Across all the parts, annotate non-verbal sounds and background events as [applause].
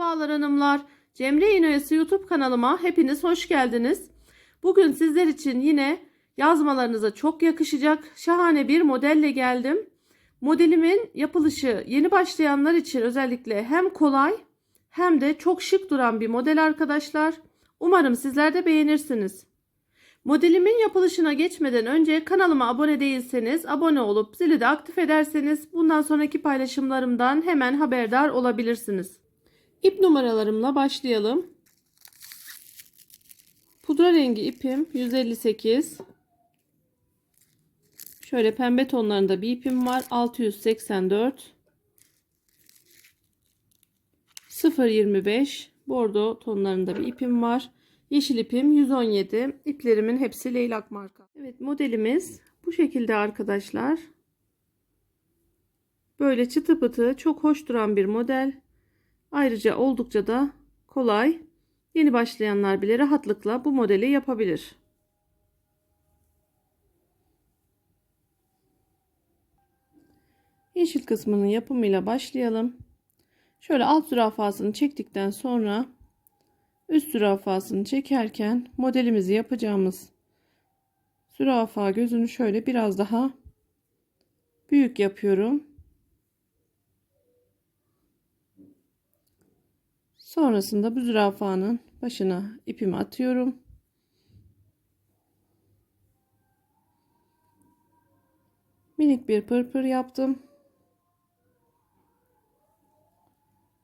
Merhabalar hanımlar. Cemre İnoyası YouTube kanalıma hepiniz hoş geldiniz. Bugün sizler için yine yazmalarınıza çok yakışacak şahane bir modelle geldim. Modelimin yapılışı yeni başlayanlar için özellikle hem kolay hem de çok şık duran bir model arkadaşlar. Umarım sizler de beğenirsiniz. Modelimin yapılışına geçmeden önce kanalıma abone değilseniz abone olup zili de aktif ederseniz bundan sonraki paylaşımlarımdan hemen haberdar olabilirsiniz. İp numaralarımla başlayalım. Pudra rengi ipim 158. Şöyle pembe tonlarında bir ipim var 684. 025 bordo tonlarında bir ipim var. Yeşil ipim 117. İplerimin hepsi leylak marka. Evet modelimiz bu şekilde arkadaşlar. Böyle çıtı pıtı çok hoş duran bir model. Ayrıca oldukça da kolay. Yeni başlayanlar bile rahatlıkla bu modeli yapabilir. Yeşil kısmının yapımıyla başlayalım. Şöyle alt zürafasını çektikten sonra üst zürafasını çekerken modelimizi yapacağımız zürafa gözünü şöyle biraz daha büyük yapıyorum. Sonrasında bu zürafanın başına ipimi atıyorum. Minik bir pırpır yaptım.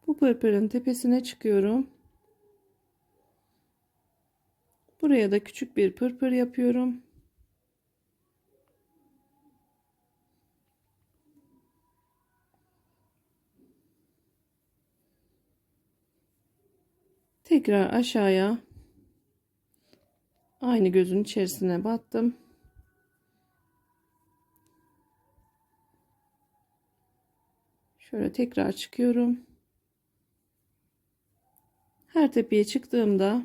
Bu pırpırın tepesine çıkıyorum. Buraya da küçük bir pırpır yapıyorum. Tekrar aşağıya aynı gözün içerisine battım. Şöyle tekrar çıkıyorum. Her tepeye çıktığımda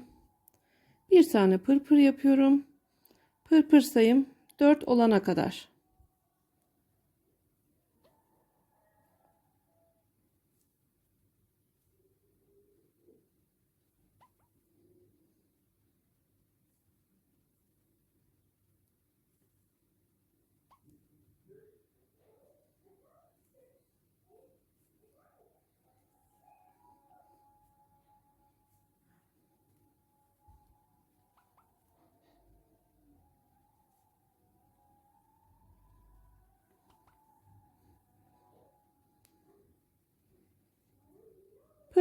bir tane pırpır yapıyorum. Pırpır sayım 4 olana kadar.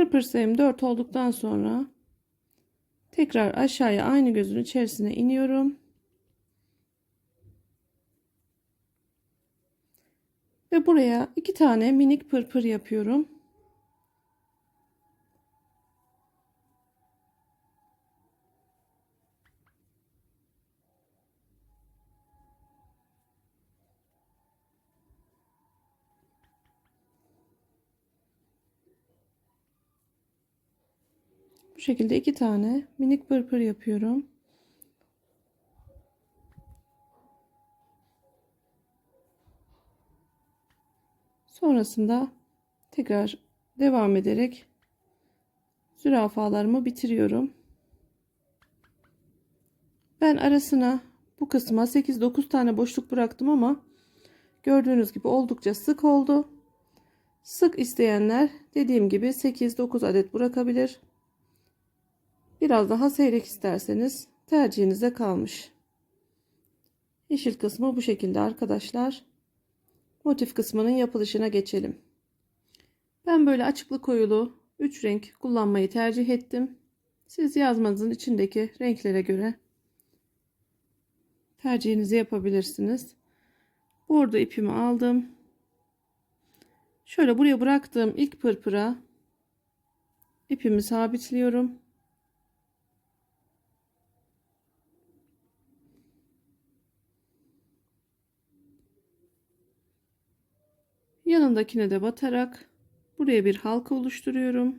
Pırpır sayım 4 olduktan sonra tekrar aşağıya aynı gözün içerisine iniyorum. Ve buraya iki tane minik pırpır yapıyorum. Bu şekilde iki tane minik pırpır yapıyorum. Sonrasında tekrar devam ederek zürafalarımı bitiriyorum. Ben arasına bu kısma 8-9 tane boşluk bıraktım ama gördüğünüz gibi oldukça sık oldu. Sık isteyenler dediğim gibi 8-9 adet bırakabilir. Biraz daha seyrek isterseniz tercihinize kalmış. Yeşil kısmı bu şekilde arkadaşlar. Motif kısmının yapılışına geçelim. Ben böyle açıklı koyulu 3 renk kullanmayı tercih ettim. Siz yazmanızın içindeki renklere göre tercihinizi yapabilirsiniz. Bordo ipimi aldım. Şöyle buraya bıraktığım ilk pırpıra ipimi sabitliyorum. Yanındakine de batarak buraya bir halka oluşturuyorum.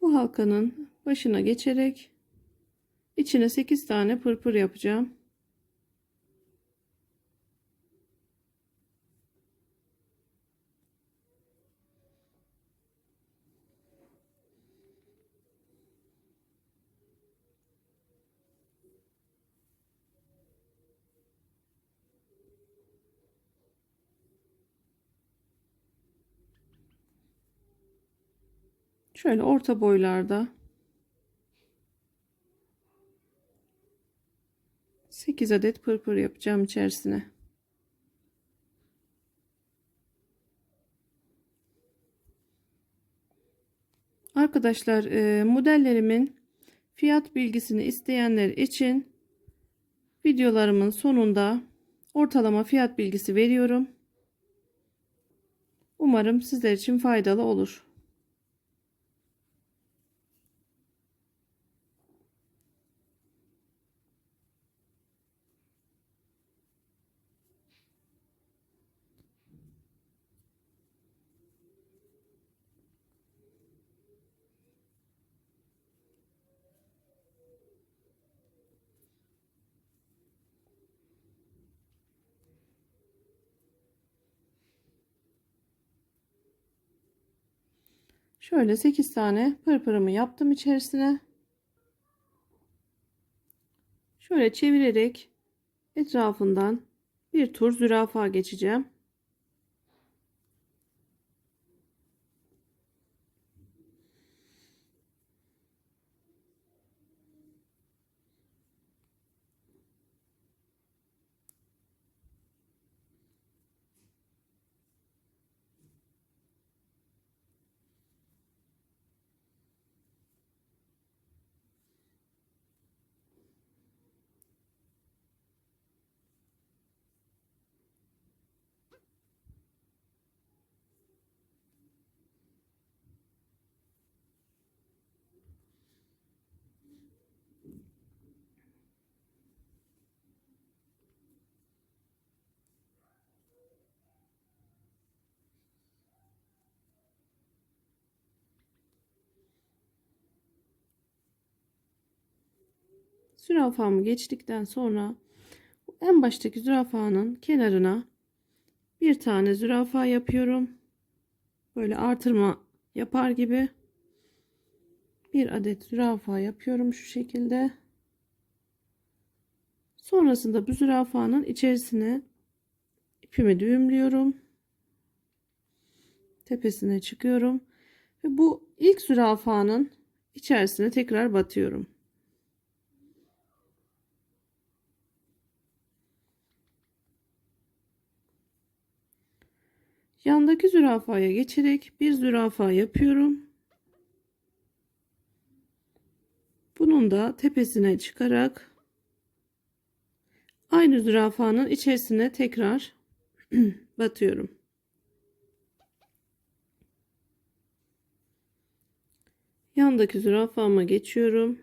Bu halkanın başına geçerek içine 8 tane pırpır yapacağım. Şöyle orta boylarda 8 adet pırpır yapacağım içerisine. Arkadaşlar e, modellerimin fiyat bilgisini isteyenler için videolarımın sonunda ortalama fiyat bilgisi veriyorum. Umarım sizler için faydalı olur. Şöyle 8 tane pırpırımı yaptım içerisine. Şöyle çevirerek etrafından bir tur zürafa geçeceğim. Zürafamı geçtikten sonra en baştaki zürafanın kenarına bir tane zürafa yapıyorum. Böyle artırma yapar gibi bir adet zürafa yapıyorum şu şekilde. Sonrasında bu zürafanın içerisine ipimi düğümlüyorum. Tepesine çıkıyorum ve bu ilk zürafanın içerisine tekrar batıyorum. Yandaki zürafaya geçerek bir zürafa yapıyorum. Bunun da tepesine çıkarak aynı zürafanın içerisine tekrar [clears throat] batıyorum. Yandaki zürafama geçiyorum.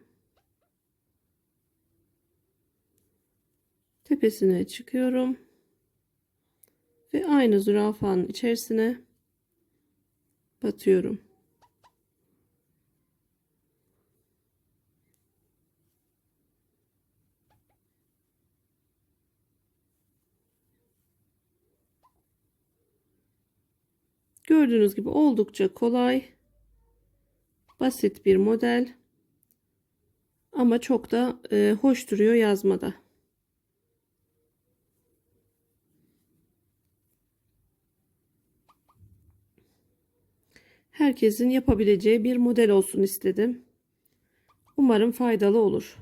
Tepesine çıkıyorum ve aynı zürafanın içerisine batıyorum. Gördüğünüz gibi oldukça kolay, basit bir model ama çok da e, hoş duruyor yazmada. Herkesin yapabileceği bir model olsun istedim. Umarım faydalı olur.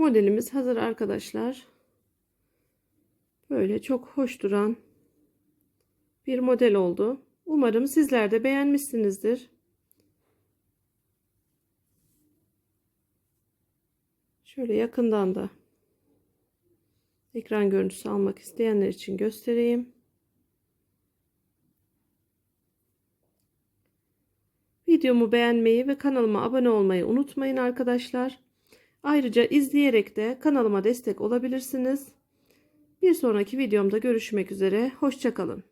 Modelimiz hazır arkadaşlar. Böyle çok hoş duran bir model oldu. Umarım sizler de beğenmişsinizdir. Şöyle yakından da ekran görüntüsü almak isteyenler için göstereyim. Videomu beğenmeyi ve kanalıma abone olmayı unutmayın arkadaşlar. Ayrıca izleyerek de kanalıma destek olabilirsiniz. Bir sonraki videomda görüşmek üzere. Hoşçakalın.